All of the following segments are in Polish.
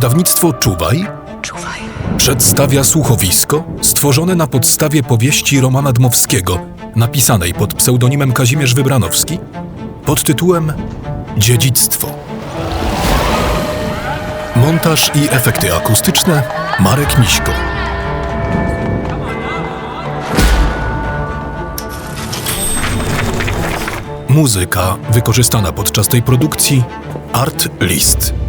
Wydawnictwo Czuwaj Czuwaj. przedstawia słuchowisko stworzone na podstawie powieści Romana Dmowskiego, napisanej pod pseudonimem Kazimierz Wybranowski, pod tytułem Dziedzictwo. Montaż i efekty akustyczne Marek Miśko. Muzyka wykorzystana podczas tej produkcji Art List.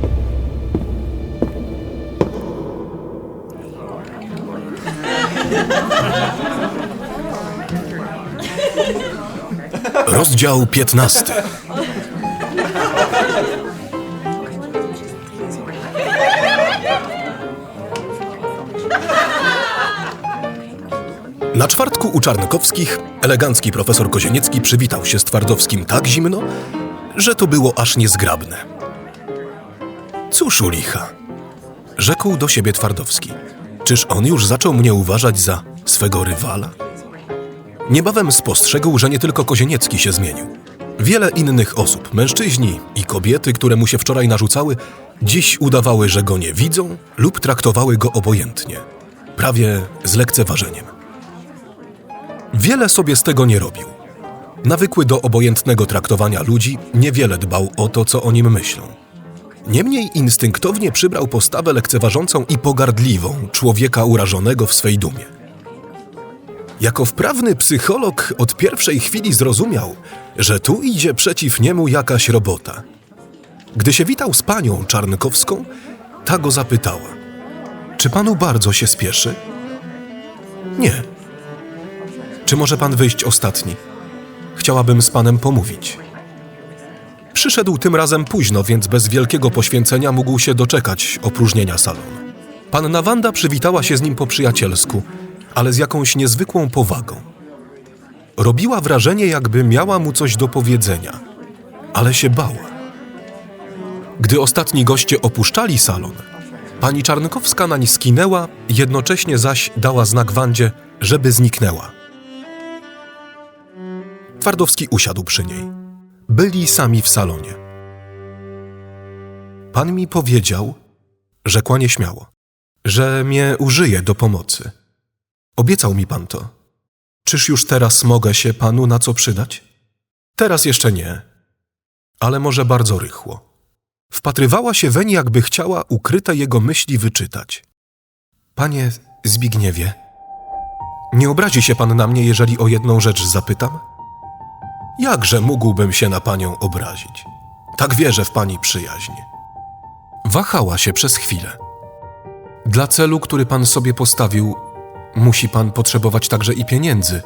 Rozdział 15. Na czwartku u Czarnkowskich elegancki profesor Kozieniecki przywitał się z Twardowskim tak zimno, że to było aż niezgrabne. Cóż u licha, rzekł do siebie Twardowski. Czyż on już zaczął mnie uważać za swego rywala? Niebawem spostrzegł, że nie tylko Kozieniecki się zmienił. Wiele innych osób, mężczyźni i kobiety, które mu się wczoraj narzucały, dziś udawały, że go nie widzą lub traktowały go obojętnie, prawie z lekceważeniem. Wiele sobie z tego nie robił. Nawykły do obojętnego traktowania ludzi, niewiele dbał o to, co o nim myślą. Niemniej instynktownie przybrał postawę lekceważącą i pogardliwą człowieka urażonego w swej dumie. Jako wprawny psycholog od pierwszej chwili zrozumiał, że tu idzie przeciw niemu jakaś robota. Gdy się witał z panią Czarnkowską, ta go zapytała: Czy panu bardzo się spieszy? Nie. Czy może pan wyjść ostatni? Chciałabym z panem pomówić. Przyszedł tym razem późno, więc bez wielkiego poświęcenia mógł się doczekać opróżnienia salonu. Panna Wanda przywitała się z nim po przyjacielsku, ale z jakąś niezwykłą powagą. Robiła wrażenie, jakby miała mu coś do powiedzenia, ale się bała. Gdy ostatni goście opuszczali salon, pani Czarnkowska nań skinęła, jednocześnie zaś dała znak Wandzie, żeby zniknęła. Twardowski usiadł przy niej. Byli sami w salonie. Pan mi powiedział, rzekła nieśmiało, że mnie użyje do pomocy. Obiecał mi pan to. Czyż już teraz mogę się panu na co przydać? Teraz jeszcze nie, ale może bardzo rychło. Wpatrywała się weń, jakby chciała ukryte jego myśli wyczytać. Panie Zbigniewie, nie obrazi się pan na mnie, jeżeli o jedną rzecz zapytam? Jakże mógłbym się na panią obrazić? Tak wierzę w pani przyjaźń. Wahała się przez chwilę. Dla celu, który pan sobie postawił, musi pan potrzebować także i pieniędzy.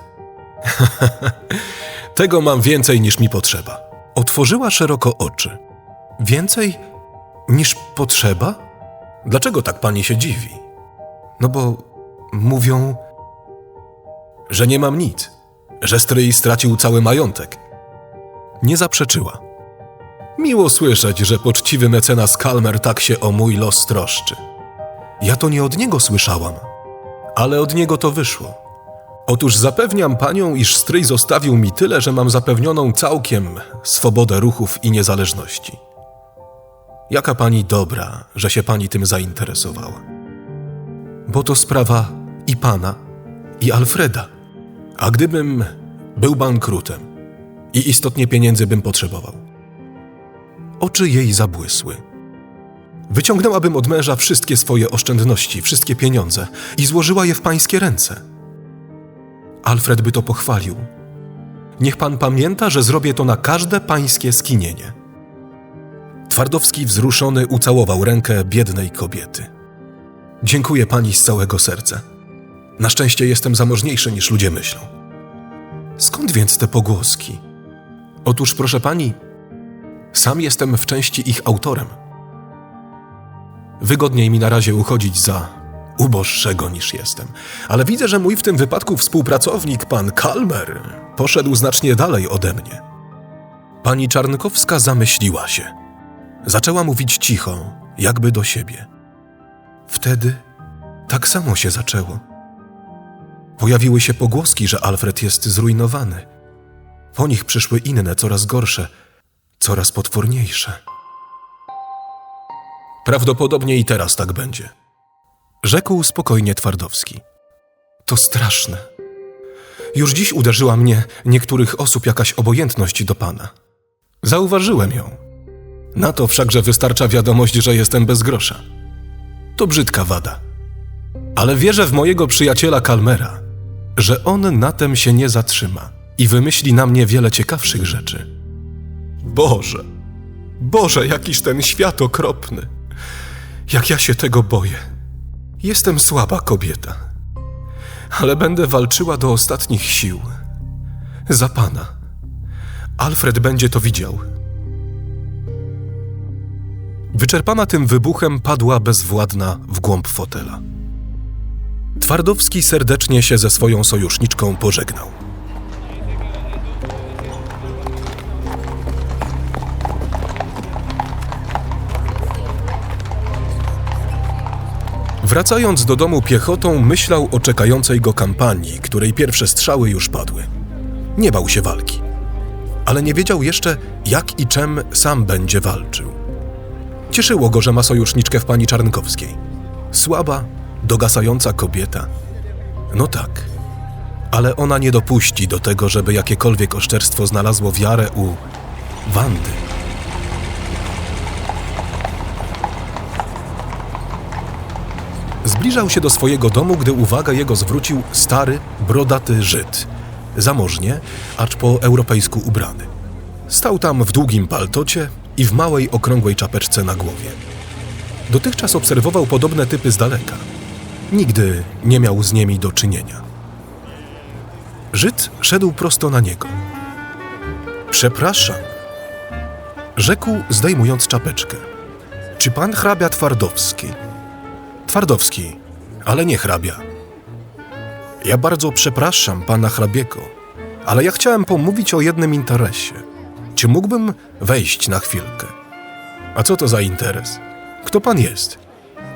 Tego mam więcej niż mi potrzeba. Otworzyła szeroko oczy. Więcej niż potrzeba? Dlaczego tak pani się dziwi? No bo mówią, że nie mam nic, że stryj stracił cały majątek. Nie zaprzeczyła. Miło słyszeć, że poczciwy mecenas Kalmer tak się o mój los troszczy. Ja to nie od niego słyszałam, ale od niego to wyszło. Otóż zapewniam panią, iż stryj zostawił mi tyle, że mam zapewnioną całkiem swobodę ruchów i niezależności. Jaka pani dobra, że się pani tym zainteresowała. Bo to sprawa i pana, i Alfreda. A gdybym był bankrutem i istotnie pieniędzy bym potrzebował. Oczy jej zabłysły. Wyciągnęłabym od męża wszystkie swoje oszczędności, wszystkie pieniądze i złożyła je w pańskie ręce. Alfred by to pochwalił. Niech pan pamięta, że zrobię to na każde pańskie skinienie. Twardowski wzruszony ucałował rękę biednej kobiety. Dziękuję pani z całego serca. Na szczęście jestem zamożniejszy niż ludzie myślą. Skąd więc te pogłoski? Otóż, proszę pani, sam jestem w części ich autorem. Wygodniej mi na razie uchodzić za uboższego niż jestem, ale widzę, że mój w tym wypadku współpracownik, pan Kalmer, poszedł znacznie dalej ode mnie. Pani Czarnkowska zamyśliła się. Zaczęła mówić cicho, jakby do siebie. Wtedy tak samo się zaczęło. Pojawiły się pogłoski, że Alfred jest zrujnowany. Po nich przyszły inne, coraz gorsze, coraz potworniejsze. Prawdopodobnie i teraz tak będzie. Rzekł spokojnie Twardowski. To straszne. Już dziś uderzyła mnie niektórych osób jakaś obojętność do pana. Zauważyłem ją. Na to wszakże wystarcza wiadomość, że jestem bez grosza. To brzydka wada. Ale wierzę w mojego przyjaciela Kalmera, że on na tem się nie zatrzyma i wymyśli na mnie wiele ciekawszych rzeczy. Boże, Boże, jakiś ten świat okropny. Jak ja się tego boję. Jestem słaba kobieta, ale będę walczyła do ostatnich sił. Za pana. Alfred będzie to widział. Wyczerpana tym wybuchem padła bezwładna w głąb fotela. Twardowski serdecznie się ze swoją sojuszniczką pożegnał. Wracając do domu piechotą, myślał o czekającej go kampanii, której pierwsze strzały już padły. Nie bał się walki, ale nie wiedział jeszcze, jak i czym sam będzie walczył. Cieszyło go, że ma sojuszniczkę w pani Czarnkowskiej. Słaba, dogasająca kobieta. No tak, ale ona nie dopuści do tego, żeby jakiekolwiek oszczerstwo znalazło wiarę u Wandy. Zbliżał się do swojego domu, gdy uwagę jego zwrócił stary, brodaty Żyd. Zamożnie, acz po europejsku ubrany. Stał tam w długim paltocie i w małej, okrągłej czapeczce na głowie. Dotychczas obserwował podobne typy z daleka. Nigdy nie miał z nimi do czynienia. Żyd szedł prosto na niego. Przepraszam, rzekł, zdejmując czapeczkę. Czy pan hrabia Twardowski? Twardowski, ale nie hrabia. Ja bardzo przepraszam pana hrabiego, ale ja chciałem pomówić o jednym interesie. Czy mógłbym wejść na chwilkę? A co to za interes? Kto pan jest?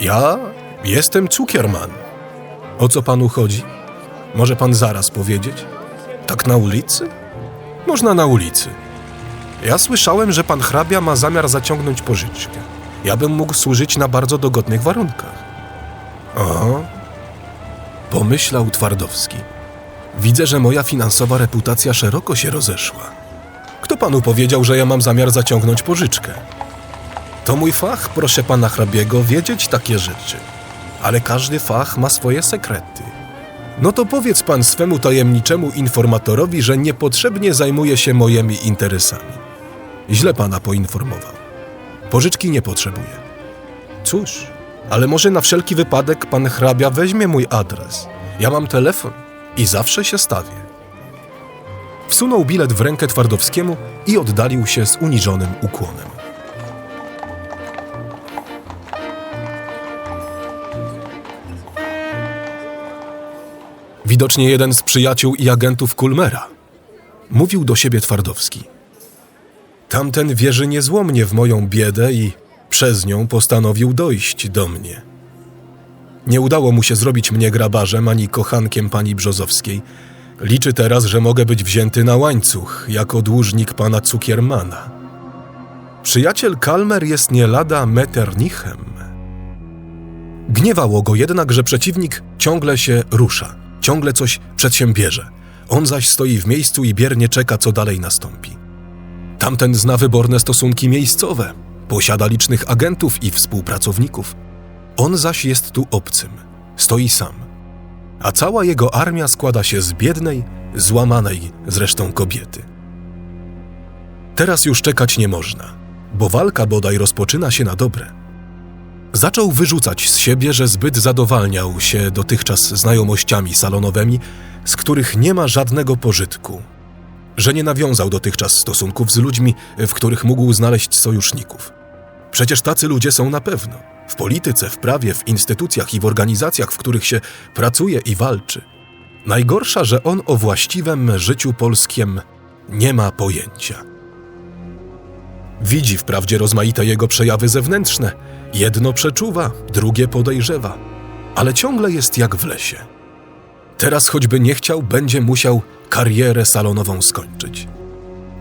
Ja jestem cukierman. O co panu chodzi? Może pan zaraz powiedzieć? Tak na ulicy? Można na ulicy. Ja słyszałem, że pan hrabia ma zamiar zaciągnąć pożyczkę. Ja bym mógł służyć na bardzo dogodnych warunkach. Aha. Pomyślał Twardowski. Widzę, że moja finansowa reputacja szeroko się rozeszła. Kto panu powiedział, że ja mam zamiar zaciągnąć pożyczkę? To mój fach, proszę pana hrabiego, wiedzieć takie rzeczy. Ale każdy fach ma swoje sekrety. No to powiedz pan swemu tajemniczemu informatorowi, że niepotrzebnie zajmuje się moimi interesami. Źle pana poinformował. Pożyczki nie potrzebuję. Cóż, ale może na wszelki wypadek pan hrabia weźmie mój adres. Ja mam telefon i zawsze się stawię. Wsunął bilet w rękę Twardowskiemu i oddalił się z uniżonym ukłonem. Widocznie jeden z przyjaciół i agentów Kulmera. Mówił do siebie Twardowski. Tamten wierzy niezłomnie w moją biedę i przez nią postanowił dojść do mnie. Nie udało mu się zrobić mnie grabarzem ani kochankiem pani Brzozowskiej. Liczy teraz, że mogę być wzięty na łańcuch jako dłużnik pana Cukiermana. Przyjaciel Kalmer jest nie lada Metternichem. Gniewało go jednak, że przeciwnik ciągle się rusza, ciągle coś przedsiębierze. On zaś stoi w miejscu i biernie czeka, co dalej nastąpi. Tamten zna wyborne stosunki miejscowe, posiada licznych agentów i współpracowników. On zaś jest tu obcym, stoi sam. A cała jego armia składa się z biednej, złamanej zresztą kobiety. Teraz już czekać nie można, bo walka bodaj rozpoczyna się na dobre. Zaczął wyrzucać z siebie, że zbyt zadowalniał się dotychczas znajomościami salonowymi, z których nie ma żadnego pożytku, że nie nawiązał dotychczas stosunków z ludźmi, w których mógł znaleźć sojuszników. Przecież tacy ludzie są na pewno. W polityce, w prawie, w instytucjach i w organizacjach, w których się pracuje i walczy. Najgorsza, że on o właściwym życiu polskim nie ma pojęcia. Widzi wprawdzie rozmaite jego przejawy zewnętrzne. Jedno przeczuwa, drugie podejrzewa, ale ciągle jest jak w lesie. Teraz choćby nie chciał, będzie musiał karierę salonową skończyć.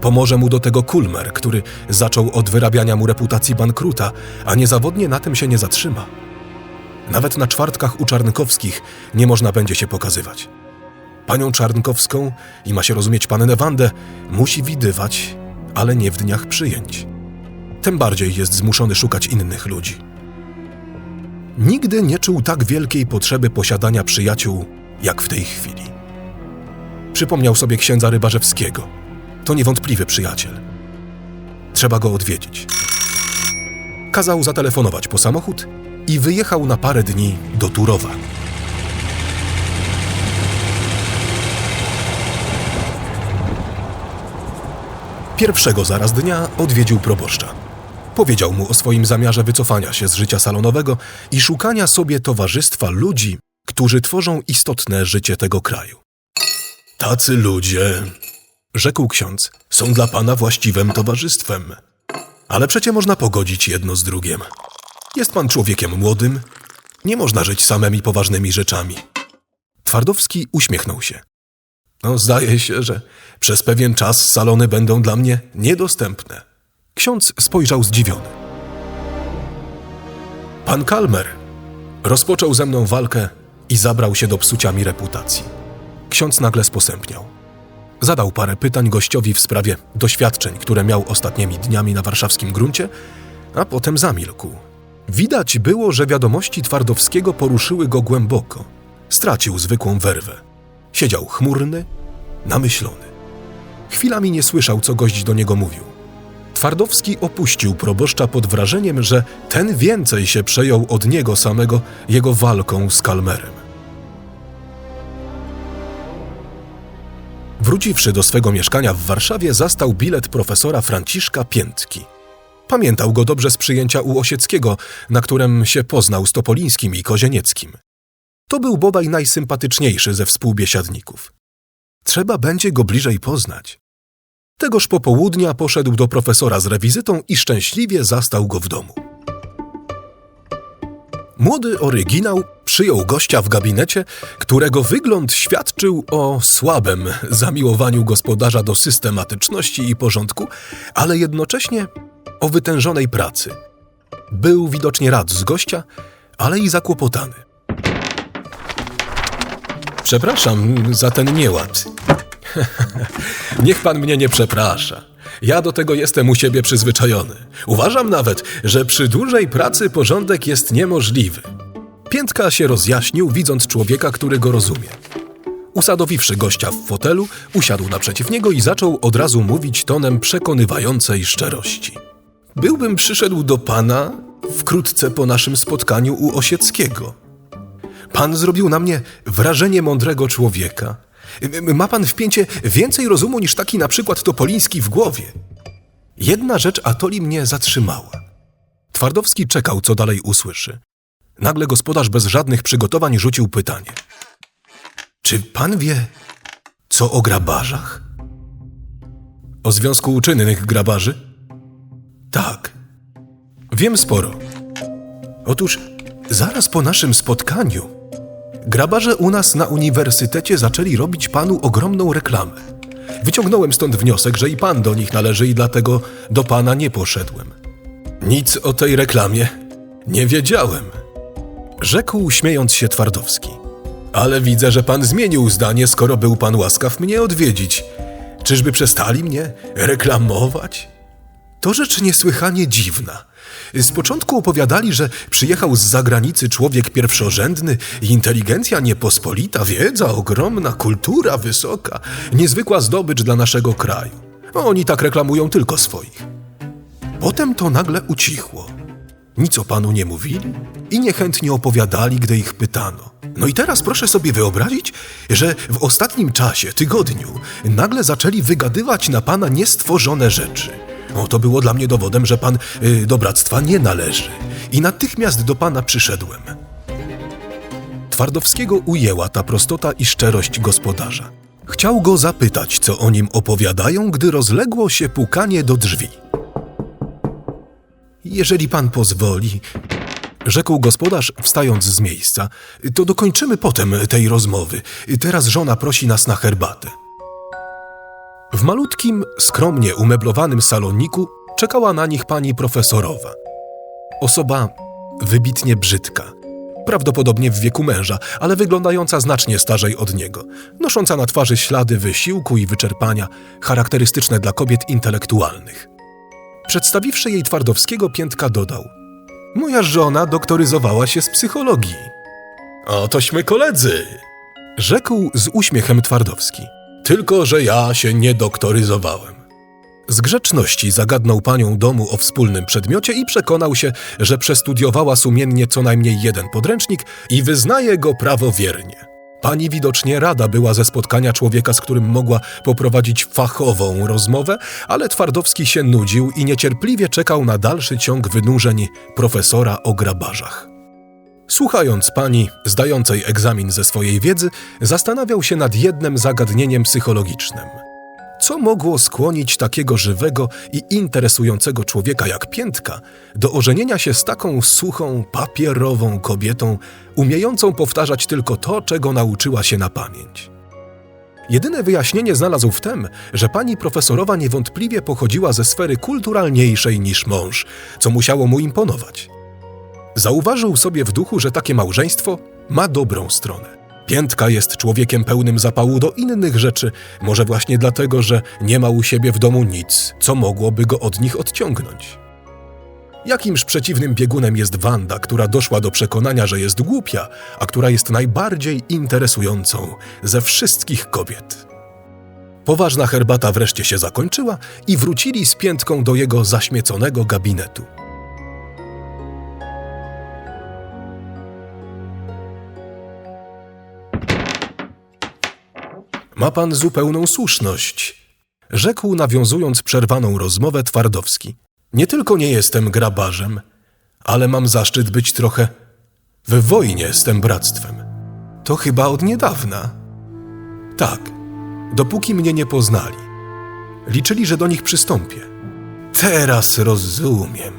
Pomoże mu do tego Kulmer, który zaczął od wyrabiania mu reputacji bankruta, a niezawodnie na tym się nie zatrzyma. Nawet na czwartkach u Czarnkowskich nie można będzie się pokazywać. Panią Czarnkowską i ma się rozumieć pannę Wandę musi widywać, ale nie w dniach przyjęć. Tym bardziej jest zmuszony szukać innych ludzi. Nigdy nie czuł tak wielkiej potrzeby posiadania przyjaciół, jak w tej chwili. Przypomniał sobie księdza Rybarzewskiego. To niewątpliwy przyjaciel. Trzeba go odwiedzić. Kazał zatelefonować po samochód i wyjechał na parę dni do Turowa. Pierwszego zaraz dnia odwiedził proboszcza. Powiedział mu o swoim zamiarze wycofania się z życia salonowego i szukania sobie towarzystwa ludzi, którzy tworzą istotne życie tego kraju. Tacy ludzie, rzekł ksiądz, są dla pana właściwym towarzystwem. Ale przecie można pogodzić jedno z drugim. Jest pan człowiekiem młodym, nie można żyć samymi poważnymi rzeczami. Twardowski uśmiechnął się. No, zdaje się, że przez pewien czas salony będą dla mnie niedostępne. Ksiądz spojrzał zdziwiony. Pan Kalmer rozpoczął ze mną walkę i zabrał się do psucia mi reputacji. Ksiądz nagle sposępniał. Zadał parę pytań gościowi w sprawie doświadczeń, które miał ostatnimi dniami na warszawskim gruncie, a potem zamilkł. Widać było, że wiadomości Twardowskiego poruszyły go głęboko. Stracił zwykłą werwę. Siedział chmurny, namyślony. Chwilami nie słyszał, co gość do niego mówił. Twardowski opuścił proboszcza pod wrażeniem, że ten więcej się przejął od niego samego jego walką z Kalmerem. Wróciwszy do swego mieszkania w Warszawie, zastał bilet profesora Franciszka Piętki. Pamiętał go dobrze z przyjęcia u Osieckiego, na którym się poznał z Topolińskim i Kozienieckim. To był bodaj najsympatyczniejszy ze współbiesiadników. Trzeba będzie go bliżej poznać. Tegoż popołudnia poszedł do profesora z rewizytą i szczęśliwie zastał go w domu. Młody oryginał przyjął gościa w gabinecie, którego wygląd świadczył o słabym zamiłowaniu gospodarza do systematyczności i porządku, ale jednocześnie o wytężonej pracy. Był widocznie rad z gościa, ale i zakłopotany. Przepraszam za ten nieład. Niech pan mnie nie przeprasza. Ja do tego jestem u siebie przyzwyczajony. Uważam nawet, że przy dużej pracy porządek jest niemożliwy. Piętka się rozjaśnił, widząc człowieka, który go rozumie. Usadowiwszy gościa w fotelu, usiadł naprzeciw niego i zaczął od razu mówić tonem przekonywającej szczerości. Byłbym przyszedł do pana wkrótce po naszym spotkaniu u Osieckiego. Pan zrobił na mnie wrażenie mądrego człowieka. Ma pan w pięcie więcej rozumu niż taki na przykład Topoliński w głowie. Jedna rzecz Atoli mnie zatrzymała. Twardowski czekał, co dalej usłyszy. Nagle gospodarz bez żadnych przygotowań rzucił pytanie. Czy pan wie, co o grabarzach? O związku uczynnych grabarzy? Tak. Wiem sporo. Otóż zaraz po naszym spotkaniu grabarze u nas na uniwersytecie zaczęli robić panu ogromną reklamę. Wyciągnąłem stąd wniosek, że i pan do nich należy i dlatego do pana nie poszedłem. Nic o tej reklamie nie wiedziałem. Rzekł śmiejąc się Twardowski. Ale widzę, że pan zmienił zdanie, skoro był pan łaskaw mnie odwiedzić. Czyżby przestali mnie reklamować? To rzecz niesłychanie dziwna. Z początku opowiadali, że przyjechał z zagranicy człowiek pierwszorzędny, inteligencja niepospolita, wiedza ogromna, kultura wysoka, niezwykła zdobycz dla naszego kraju. Oni tak reklamują tylko swoich. Potem to nagle ucichło. Nic o panu nie mówili i niechętnie opowiadali, gdy ich pytano. No i teraz proszę sobie wyobrazić, że w ostatnim czasie, tygodniu, nagle zaczęli wygadywać na pana niestworzone rzeczy. No, to było dla mnie dowodem, że pan y, do bractwa nie należy. I natychmiast do pana przyszedłem. Twardowskiego ujęła ta prostota i szczerość gospodarza. Chciał go zapytać, co o nim opowiadają, gdy rozległo się pukanie do drzwi. Jeżeli pan pozwoli, rzekł gospodarz, wstając z miejsca, to dokończymy potem tej rozmowy. Teraz żona prosi nas na herbatę. W malutkim, skromnie umeblowanym saloniku czekała na nich pani profesorowa. Osoba wybitnie brzydka, prawdopodobnie w wieku męża, ale wyglądająca znacznie starzej od niego, nosząca na twarzy ślady wysiłku i wyczerpania, charakterystyczne dla kobiet intelektualnych. Przedstawiwszy jej Twardowskiego, Piętka dodał: Moja żona doktoryzowała się z psychologii. O, tośmy koledzy! Rzekł z uśmiechem Twardowski. Tylko, że ja się nie doktoryzowałem. Z grzeczności zagadnął panią domu o wspólnym przedmiocie i przekonał się, że przestudiowała sumiennie co najmniej jeden podręcznik i wyznaje go prawowiernie. Pani widocznie rada była ze spotkania człowieka, z którym mogła poprowadzić fachową rozmowę, ale Twardowski się nudził i niecierpliwie czekał na dalszy ciąg wynurzeń profesora o grabarzach. Słuchając pani, zdającej egzamin ze swojej wiedzy, zastanawiał się nad jednym zagadnieniem psychologicznym. Co mogło skłonić takiego żywego i interesującego człowieka jak Piętka do ożenienia się z taką suchą, papierową kobietą, umiejącą powtarzać tylko to, czego nauczyła się na pamięć? Jedyne wyjaśnienie znalazł w tym, że pani profesorowa niewątpliwie pochodziła ze sfery kulturalniejszej niż mąż, co musiało mu imponować. Zauważył sobie w duchu, że takie małżeństwo ma dobrą stronę. Piętka jest człowiekiem pełnym zapału do innych rzeczy, może właśnie dlatego, że nie ma u siebie w domu nic, co mogłoby go od nich odciągnąć. Jakimż przeciwnym biegunem jest Wanda, która doszła do przekonania, że jest głupia, a która jest najbardziej interesującą ze wszystkich kobiet. Poważna herbata wreszcie się zakończyła i wrócili z piętką do jego zaśmieconego gabinetu. Ma pan zupełną słuszność, rzekł nawiązując przerwaną rozmowę Twardowski. Nie tylko nie jestem grabarzem, ale mam zaszczyt być trochę w wojnie z tym bractwem. To chyba od niedawna. Tak, dopóki mnie nie poznali. Liczyli, że do nich przystąpię. Teraz rozumiem.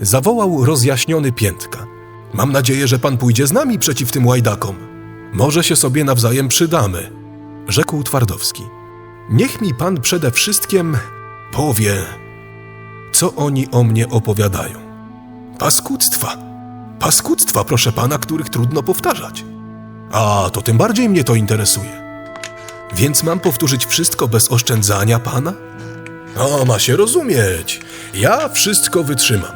Zawołał rozjaśniony Piętka. Mam nadzieję, że pan pójdzie z nami przeciw tym łajdakom. Może się sobie nawzajem przydamy rzekł Twardowski. Niech mi pan przede wszystkim powie, co oni o mnie opowiadają. Paskudztwa. Paskudztwa, proszę pana, których trudno powtarzać. A to tym bardziej mnie to interesuje. Więc mam powtórzyć wszystko bez oszczędzania pana? O, ma się rozumieć. Ja wszystko wytrzymam.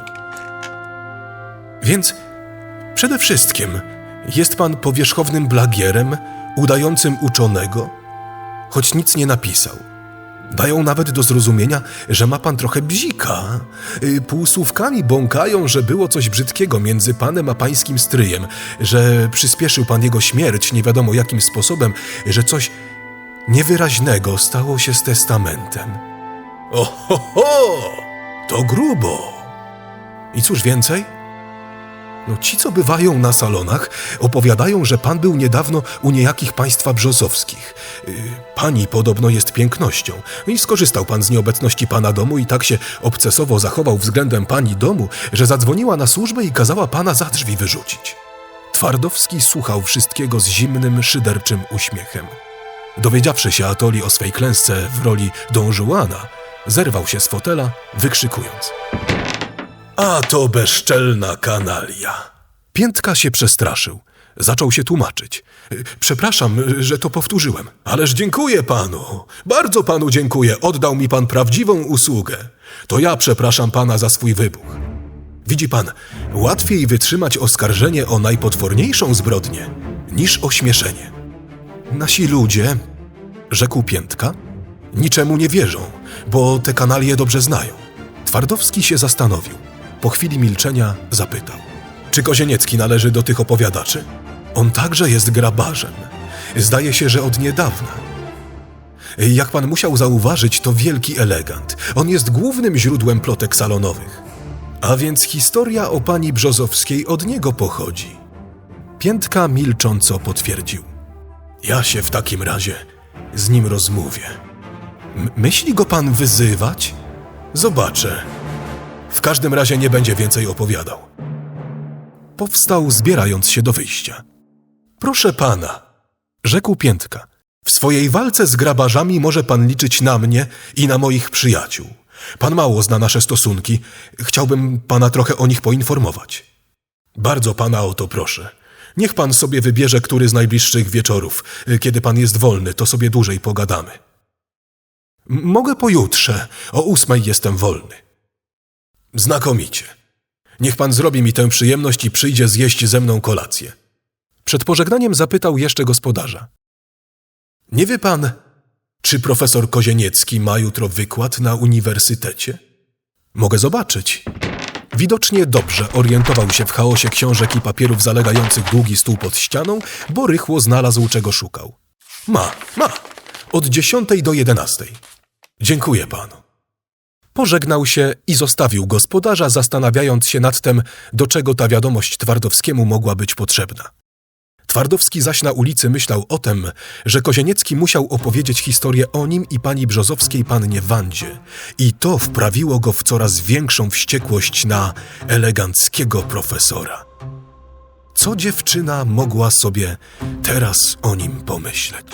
Więc przede wszystkim jest pan powierzchownym blagierem, udającym uczonego, choć nic nie napisał. Dają nawet do zrozumienia, że ma pan trochę bzika. Y, Półsłówkami bąkają, że było coś brzydkiego między panem a pańskim stryjem, że przyspieszył pan jego śmierć nie wiadomo jakim sposobem, że coś niewyraźnego stało się z testamentem. Oho, ho, to grubo. I cóż więcej? No ci, co bywają na salonach, opowiadają, że pan był niedawno u niejakich państwa brzozowskich. Yy, Pani podobno jest pięknością i skorzystał pan z nieobecności pana domu i tak się obcesowo zachował względem pani domu, że zadzwoniła na służbę i kazała pana za drzwi wyrzucić. Twardowski słuchał wszystkiego z zimnym, szyderczym uśmiechem. Dowiedziawszy się Atoli o swej klęsce w roli Don Juana, zerwał się z fotela, wykrzykując – a to bezczelna kanalia. Piętka się przestraszył. Zaczął się tłumaczyć. Przepraszam, że to powtórzyłem. Ależ dziękuję panu. Bardzo panu dziękuję. Oddał mi pan prawdziwą usługę. To ja przepraszam pana za swój wybuch. Widzi pan, łatwiej wytrzymać oskarżenie o najpotworniejszą zbrodnię niż ośmieszenie. Nasi ludzie, rzekł Piętka, niczemu nie wierzą, bo te kanalie dobrze znają. Twardowski się zastanowił. Po chwili milczenia zapytał: Czy Kozieniecki należy do tych opowiadaczy? On także jest grabarzem. Zdaje się, że od niedawna. Jak pan musiał zauważyć, to wielki elegant. On jest głównym źródłem plotek salonowych. A więc historia o pani Brzozowskiej od niego pochodzi. Piętka milcząco potwierdził. Ja się w takim razie z nim rozmówię. M- myśli go pan wyzywać? Zobaczę. W każdym razie nie będzie więcej opowiadał. Powstał, zbierając się do wyjścia. Proszę pana, rzekł Piętka. W swojej walce z grabarzami może pan liczyć na mnie i na moich przyjaciół. Pan mało zna nasze stosunki. Chciałbym pana trochę o nich poinformować. Bardzo pana o to proszę. Niech pan sobie wybierze który z najbliższych wieczorów. Kiedy pan jest wolny, to sobie dłużej pogadamy. Mogę pojutrze. O ósmej jestem wolny. Znakomicie. Niech pan zrobi mi tę przyjemność i przyjdzie zjeść ze mną kolację. Przed pożegnaniem zapytał jeszcze gospodarza. Nie wie pan, czy profesor Kozieniecki ma jutro wykład na uniwersytecie? Mogę zobaczyć. Widocznie dobrze orientował się w chaosie książek i papierów zalegających długi stół pod ścianą, bo rychło znalazł czego szukał. Ma, ma. Od dziesiątej do jedenastej. Dziękuję panu. Pożegnał się i zostawił gospodarza, zastanawiając się nad tym, do czego ta wiadomość Twardowskiemu mogła być potrzebna. Twardowski zaś na ulicy myślał o tym, że Kozieniecki musiał opowiedzieć historię o nim i pani Brzozowskiej pannie Wandzie i to wprawiło go w coraz większą wściekłość na eleganckiego profesora. Co dziewczyna mogła sobie teraz o nim pomyśleć?